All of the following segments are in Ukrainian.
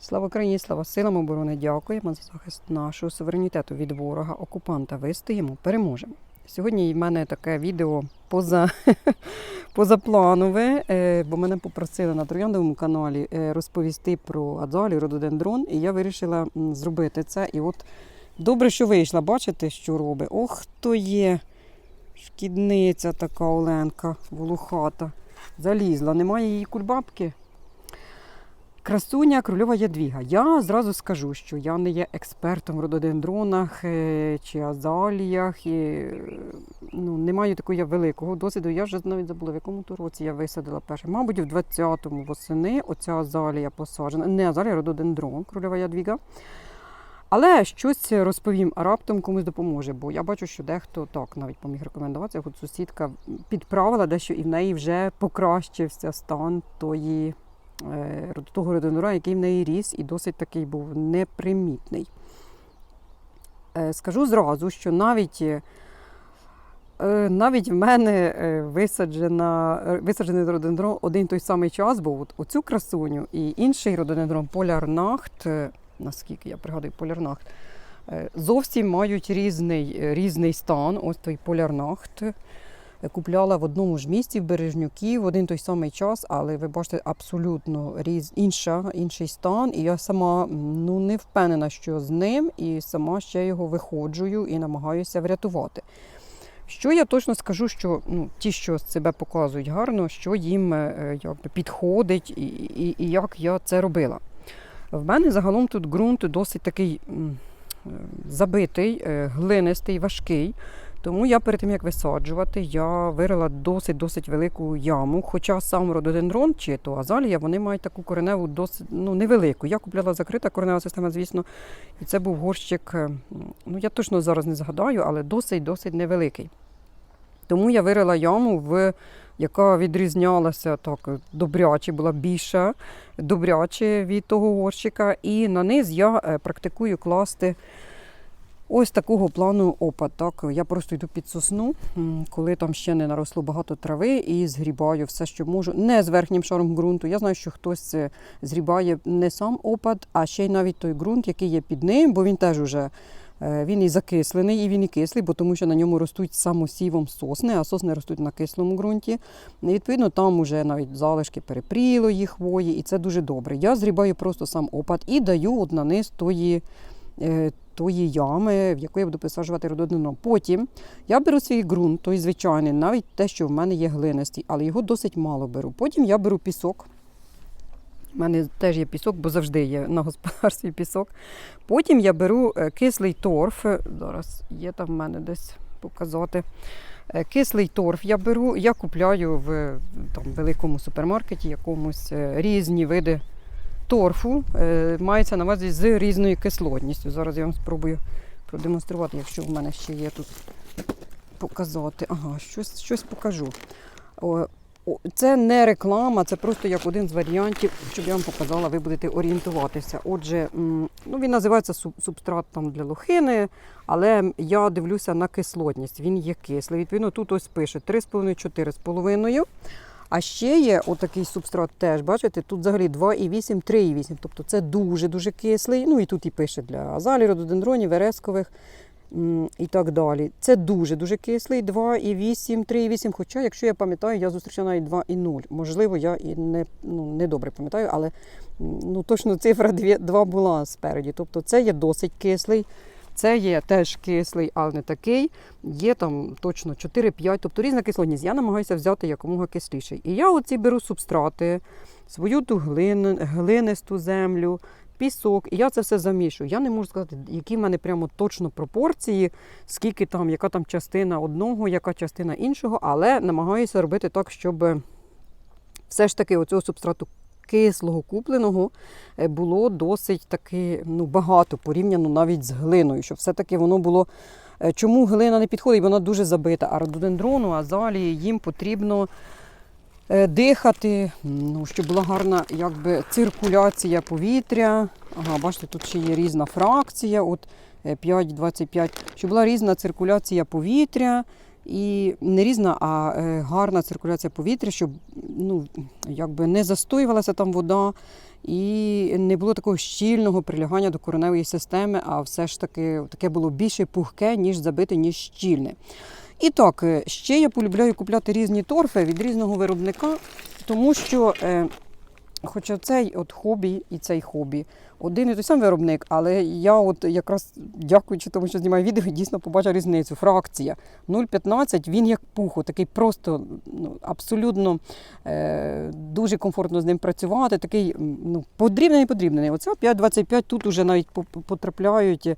Слава Україні, слава силам оборони! Дякуємо за захист нашого суверенітету від ворога, окупанта. Вистоїмо, переможемо. Сьогодні в мене таке відео поза, позапланове, бо мене попросили на трояндовому каналі е, розповісти про адзалію, рододендрон, і я вирішила зробити це. І от добре, що вийшла, бачите, що робить? Ох, то є шкідниця така Оленка, волохата. Залізла, немає її кульбабки. Красуня Крольова Ядвіга. Я зразу скажу, що я не є експертом в рододендронах е, чи азаліях. І, ну, не маю такого великого досвіду. Я вже навіть забула, в якому то році я висадила перше. Мабуть, в 20-му восени оця азалія посаджена. Не азалія, рододендрон Крольова Ядвіга. Але щось розповім, а раптом комусь допоможе, бо я бачу, що дехто так навіть поміг рекомендуватися. От сусідка підправила дещо, і в неї вже покращився стан тої того родинура, який в неї ріс, і досить такий був непримітний. Е, Скажу зразу, що навіть, е, навіть в мене е, висаджена, е, висаджений рододендрон один той самий час був. От оцю красуню і інший рододендрон полярнахт, е, наскільки я пригадую, полярнахт, е, зовсім мають різний, е, різний стан. Ось той полярнахт купляла в одному ж місці в Бережнюків в один той самий час, але ви бачите абсолютно різ, інша, інший стан. І я сама ну, не впевнена, що з ним, і сама ще його виходжую і намагаюся врятувати. Що я точно скажу, що ну, ті, що себе показують гарно, що їм е, якби, підходить і, і, і як я це робила. В мене загалом тут ґрунт досить такий е, забитий, е, глинистий, важкий. Тому я перед тим як висаджувати, я вирила досить-досить велику яму. Хоча сам рододендрон чи то азалія, вони мають таку кореневу досить ну, невелику. Я купляла закрита коренева система, звісно, і це був горщик, е, ну я точно зараз не згадаю, але досить-досить невеликий. Тому я вирила яму, в, яка відрізнялася так добряче, була більша, добряче від того горщика. І на низ я е, практикую класти. Ось такого плану опад. Так, я просто йду під сосну, коли там ще не наросло багато трави, і згрібаю все, що можу. Не з верхнім шаром ґрунту. Я знаю, що хтось е, згрібає не сам опад, а ще й навіть той ґрунт, який є під ним, бо він теж уже е, він і закислений, і він і кислий, бо тому що на ньому ростуть самосівом сосни, а сосни ростуть на кислому ґрунті. І, відповідно, там вже навіть залишки перепрілої хвої, і це дуже добре. Я згрібаю просто сам опад і даю от на низ тої. Е, Тої ями, в яку я буду висаджувати рододину. Потім я беру свій ґрунт, той звичайний, навіть те, що в мене є глинистий, але його досить мало беру. Потім я беру пісок. У мене теж є пісок, бо завжди є на господарстві пісок. Потім я беру е, кислий торф. Зараз є там в мене десь показати. Е, Кислий торф я беру, я купляю в там, великому супермаркеті якомусь різні види торфу. Е, Мається на увазі з різною кислотністю. Зараз я вам спробую продемонструвати, якщо в мене ще є тут показати. Ага, щось, щось покажу. Це не реклама, це просто як один з варіантів, щоб я вам показала, ви будете орієнтуватися. Отже, ну, він називається суб- субстрат там для лохини, але я дивлюся на кислотність. Він є кислий. Відповідно, тут ось пише 3,5-4,5. А ще є отакий субстрат теж, бачите, тут взагалі 2,8, 3,8. Тобто це дуже-дуже кислий. Ну і тут і пише для азалій, рододендронів, верескових і так далі. Це дуже-дуже кислий, 2,8, 3,8. Хоча, якщо я пам'ятаю, я зустрічала навіть 2,0. Можливо, я і не, ну, не добре пам'ятаю, але ну, точно цифра 2 була спереді. Тобто це є досить кислий. Це є теж кислий, але не такий. Є там точно 4-5, тобто різна кислотність. Я намагаюся взяти якомога кисліший. І я оці беру субстрати, свою ту глин, глинисту землю, пісок, і я це все замішую. Я не можу сказати, які в мене прямо точно пропорції, скільки там, яка там частина одного, яка частина іншого, але намагаюся робити так, щоб все ж таки оцього субстрату кислого купленого е, було досить таки ну, багато порівняно навіть з глиною, щоб все-таки воно було. е, Чому глина не підходить? Вона дуже забита. А рододендрону, азалії їм потрібно е, дихати, ну, щоб була гарна якби, циркуляція повітря. Ага, бачите, тут ще є різна фракція, от е, 5-25, щоб була різна циркуляція повітря. І не різна, а е, гарна циркуляція повітря, щоб ну, якби не застоювалася там вода і не було такого щільного прилягання до кореневої системи, а все ж таки таке було більше пухке, ніж забите, ніж щільне. І так, е, ще я полюбляю купляти різні торфи від різного виробника, тому що, е, хоча цей от хобі і цей хобі, один і той самий виробник, але я от якраз дякуючи тому, що знімаю відео, дійсно побачив різницю. Фракція 0,15, він як пуху, такий просто ну, абсолютно е, дуже комфортно з ним працювати. Такий ну, подрібнений, подрібнений. Оце 5,25 тут уже навіть по- по- потрапляють, е,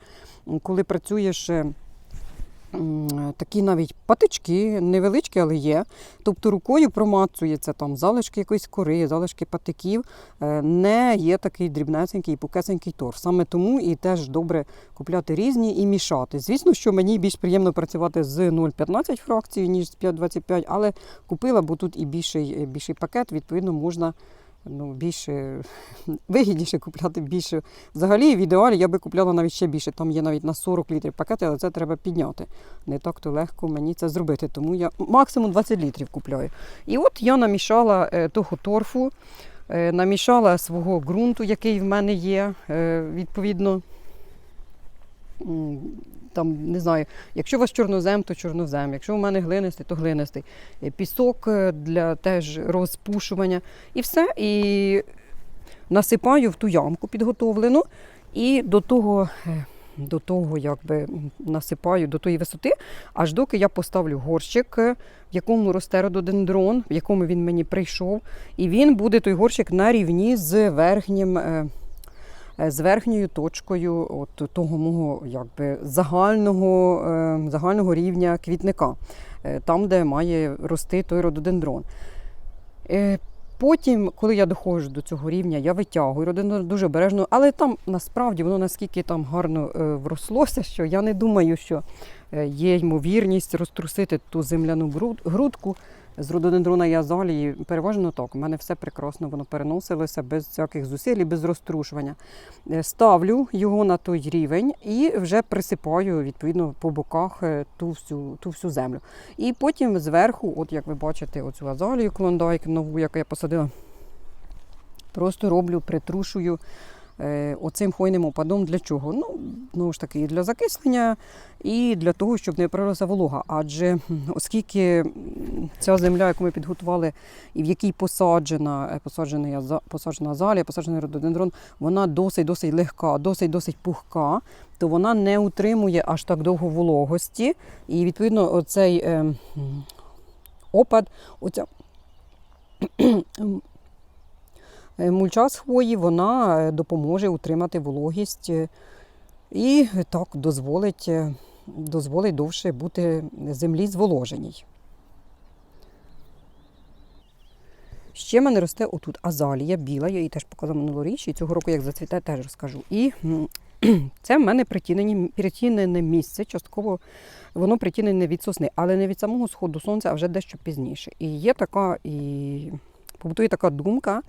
коли працюєш. Такі навіть патички, невеличкі, але є. Тобто рукою промацується там залишки якоїсь кори, залишки патиків. Е, Не є такий дрібнесенький, пукесенький торф. Саме тому і теж добре купляти різні і мішати. Звісно, що мені більш приємно працювати з 0,15 фракції, ніж з 5,25, але купила, бо тут і більший, більший пакет, відповідно, можна. Ну, більше вигідніше купляти більше. Взагалі, в ідеалі я би купляла навіть ще більше. Там є навіть на 40 літрів пакети, але це треба підняти. Не так то легко мені це зробити. Тому я максимум 20 літрів купляю. І от я намішала е, того торфу, е, намішала свого ґрунту, який в мене є. Е, відповідно, там не знаю, якщо у вас чорнозем, то чорнозем. Якщо у мене глинистий, то глинистий. Е, Пісок е, для теж розпушування. І все. І насипаю в ту ямку підготовлену. І до того, е, до того якби насипаю до тої висоти, аж доки я поставлю горщик, в якому росте рододендрон, в якому він мені прийшов. І він буде той горщик на рівні з верхнім. Е, З верхньою точкою от того мого якби, загального, е, загального рівня квітника, е, там, де має рости той рододендрон. Потім, коли я доходжу до цього рівня, я витягую родину дуже обережно, але там насправді воно наскільки там гарно врослося, що я не думаю, що є ймовірність розтрусити ту земляну грудку з рододендрона і азалії. Переважно так. У мене все прекрасно, воно переносилося без всяких зусиль без розтрушування. Е, Ставлю його на той рівень і вже присипаю відповідно по боках е, ту всю, ту всю землю. І потім зверху, от як ви бачите, оцю азалію клондайк нову, яку я посадила, просто роблю, притрушую оцим хвойним опадом. Для чого? Ну, знову ж таки, і для закислення, і для того, щоб не пролилася волога. Адже оскільки ця земля, яку ми підготували, і в якій посаджена, е, посаджений посаджена азалія, посаджений рододендрон, вона досить-досить легка, досить-досить пухка, то вона не утримує аж так довго вологості. І відповідно оцей е, опад, оця е, мульча з хвої, вона е, допоможе утримати вологість е, і так дозволить, е, дозволить довше бути землі зволоженій. Ще в мене росте отут азалія біла, я її теж показала минулоріч, і цього року, як зацвіте, теж розкажу. І це в мене притінене місце, частково воно притінене від сосни, але не від самого сходу сонця, а вже дещо пізніше. І є така, і побутує така думка,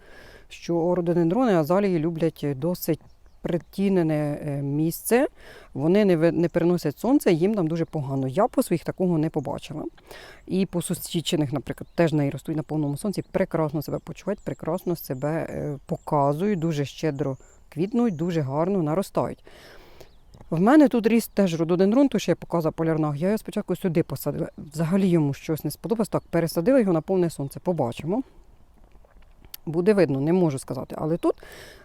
що рододендрони азалії люблять досить притінене е, місце. Вони не, не переносять сонце, їм там дуже погано. Я по своїх такого не побачила. І по сусідчиних, наприклад, теж неї ростуть на повному сонці, прекрасно себе почувають, прекрасно себе е, показують, дуже щедро квітнуть, дуже гарно наростають. В мене тут ріс теж рододендрон, то що я показала полярнах. Я його спочатку сюди посадила. Взагалі йому щось не сподобалось. Так, пересадила його на повне сонце. Побачимо. Буде видно, не можу сказати. Але тут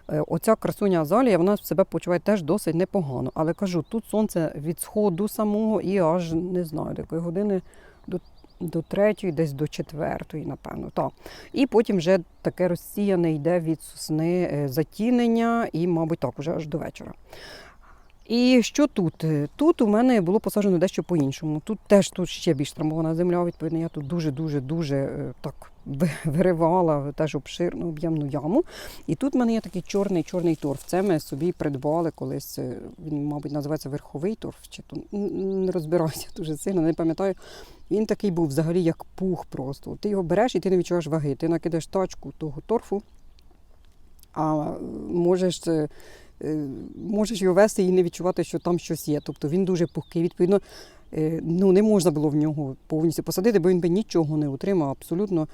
е, оця красуня азалія, вона себе почуває теж досить непогано. Але кажу, тут сонце від сходу самого і аж не знаю, до якої години до, до третьої, десь до четвертої, напевно. Так. І потім вже таке розсіяне йде від сосни е, затінення і, мабуть, так, уже аж до вечора. І що тут? Е, Тут у мене було посаджено дещо по-іншому. Тут теж тут ще більш травмована земля. Відповідно, я тут дуже дуже дуже е, так виривала теж обширну об'ємну яму. І тут в мене є такий чорний чорний торф. Це ми собі придбали колись. е, Він, мабуть, називається верховий торф, чи то не розбираюся дуже сильно, не пам'ятаю. Він такий був взагалі як пух просто. Ти його береш і ти не відчуваєш ваги. Ти накидаєш тачку того торфу, а можеш. Е, Можеш його вести і не відчувати, що там щось є. Тобто він дуже пухкий. Відповідно, е, ну, не можна було в нього повністю посадити, бо він би нічого не утримав, абсолютно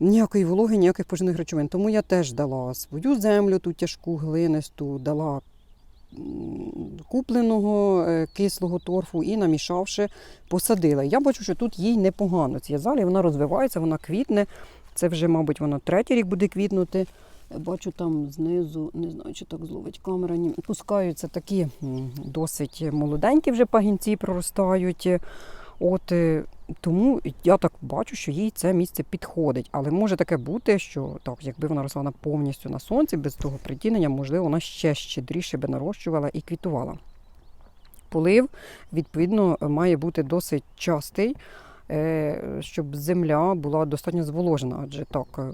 ніякої вологи, ніяких поживних речовин. Тому я теж дала свою землю, ту тяжку глинисту, дала купленого е, кислого торфу і намішавши, посадила. Я бачу, що тут їй непогано. Ця залі вона розвивається, вона квітне. Це вже, мабуть, вона третій рік буде квітнути. Бачу там знизу, не знаю, чи так зловить камера, ні, пускаються такі досить молоденькі вже пагінці проростають. От е, тому я так бачу, що їй це місце підходить. Але може таке бути, що так, якби вона росла повністю на сонці, без того притінення, можливо, вона ще щедріше би нарощувала і квітувала. Полив, відповідно, має бути досить частий, е, щоб земля була достатньо зволожена. Адже так, е,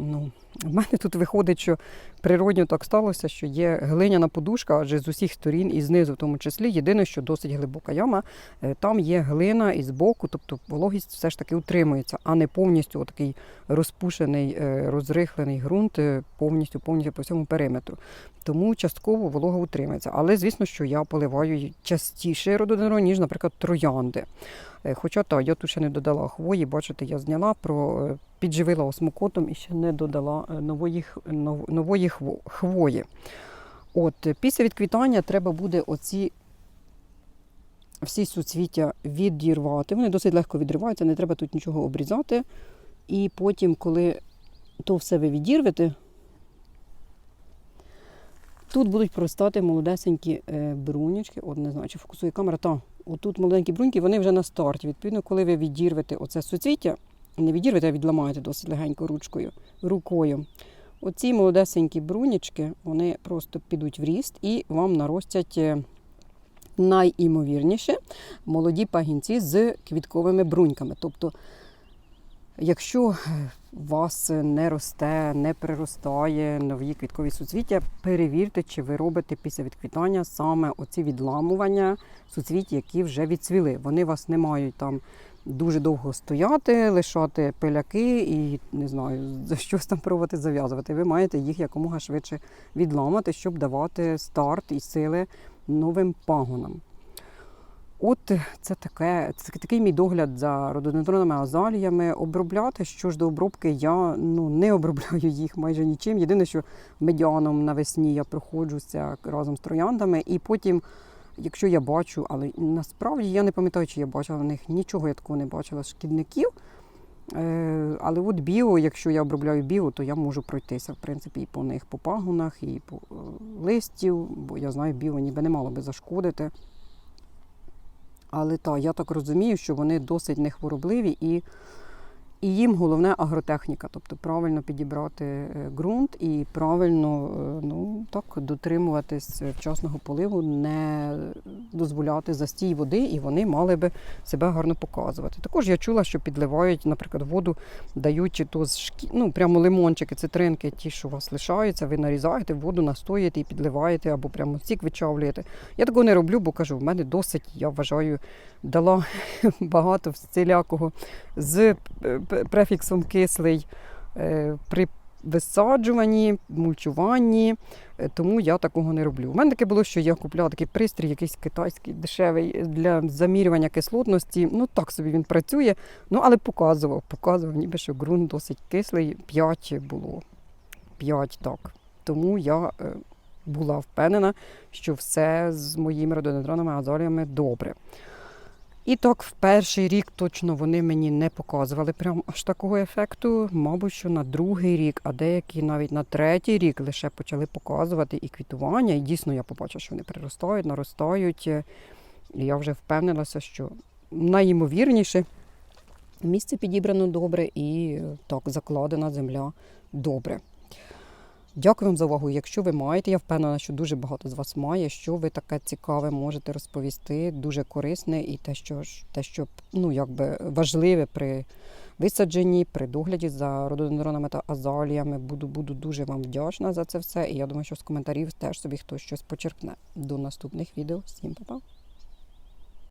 ну, в мене тут виходить, що природньо так сталося, що є глиняна подушка, адже з усіх сторін і знизу, в тому числі. Єдине, що досить глибока яма, е, там є глина і збоку, тобто вологість все ж таки утримується, а не повністю такий розпушений, е, розрихлений ґрунт е, повністю, повністю по всьому периметру. Тому частково волога утримується. Але звісно, що я поливаю частіше рододендрон, ніж, наприклад, троянди. Хоча так, я тут ще не додала хвої, бачите, я зняла про підживила осмокотом і ще не додала е, нової, нової хвої. От після відквітання треба буде оці всі суцвіття відірвати. Вони досить легко відриваються, не треба тут нічого обрізати. І потім, коли то все ви відірвете, тут будуть проростати молодесенькі е, брунячки. От не знаю, чи фокусує камера. Та, отут молоденькі бруньки, вони вже на старті. Відповідно, коли ви відірвете оце суцвіття, не відірвете, а відламаєте досить легенько ручкою, рукою. Оці молодесенькі брунячки, вони просто підуть в ріст і вам наростять е, найімовірніше молоді пагінці з квітковими бруньками. Тобто, якщо е, у вас не росте, не приростає нові квіткові суцвіття, перевірте, чи ви робите після відквітання саме оці відламування суцвіття, які вже відцвіли. Вони вас не мають там дуже довго стояти, лишати пиляки і не знаю, за щось там пробувати зав'язувати. Ви маєте їх якомога швидше відламати, щоб давати старт і сили новим пагонам. От це таке, це такий мій догляд за рододендронами, азаліями. Обробляти, що ж до обробки, я ну, не обробляю їх майже нічим. Єдине, що медіаном навесні я проходжуся разом з трояндами, і потім, якщо я бачу, але насправді я не пам'ятаю, чи я бачила в них нічого, я такого не бачила шкідників. Е, Але от біо, якщо я обробляю біо, то я можу пройтися в принципі і по них по пагонах, і по е, листів, бо я знаю, біо ніби не мало би зашкодити. Але так, я так розумію, що вони досить нехворобливі і, і їм головне агротехніка, тобто правильно підібрати е, ґрунт і правильно е, ну, так, дотримуватись вчасного поливу, не дозволяти застій води, і вони мали би себе гарно показувати. Також я чула, що підливають, наприклад, воду дають чи то з шкі... ну, прямо лимончики, цитринки, ті, що у вас лишаються, ви нарізаєте, воду настоїте і підливаєте, або прямо сік вичавлюєте. Я такого не роблю, бо кажу, в мене досить, я вважаю, дала багато всілякого з е, префіксом кислий е, при висаджуванні, мульчуванні, е, тому я такого не роблю. У мене таке було, що я купляла такий пристрій, якийсь китайський дешевий для замірювання кислотності. Ну так собі він працює, ну але показував, показував, ніби що ґрунт досить кислий, 5 було. 5 так. Тому я е, була впевнена, що все з моїми рододендронами азаліями добре. І так, в перший рік точно вони мені не показували прям аж такого ефекту. Мабуть, що на другий рік, а деякі навіть на третій рік лише почали показувати і квітування. І дійсно я побачила, що вони приростають, наростають. І я вже впевнилася, що найімовірніше місце підібрано добре і так закладена земля добре. Дякую вам за увагу. Якщо ви маєте, я впевнена, що дуже багато з вас має, що ви таке цікаве можете розповісти, дуже корисне і те, що те, що ну якби важливе при висадженні, при догляді за рододендронами та азаліями. Буду, буду дуже вам вдячна за це все. І я думаю, що з коментарів теж собі хтось щось почерпне. До наступних відео. Всім па-па!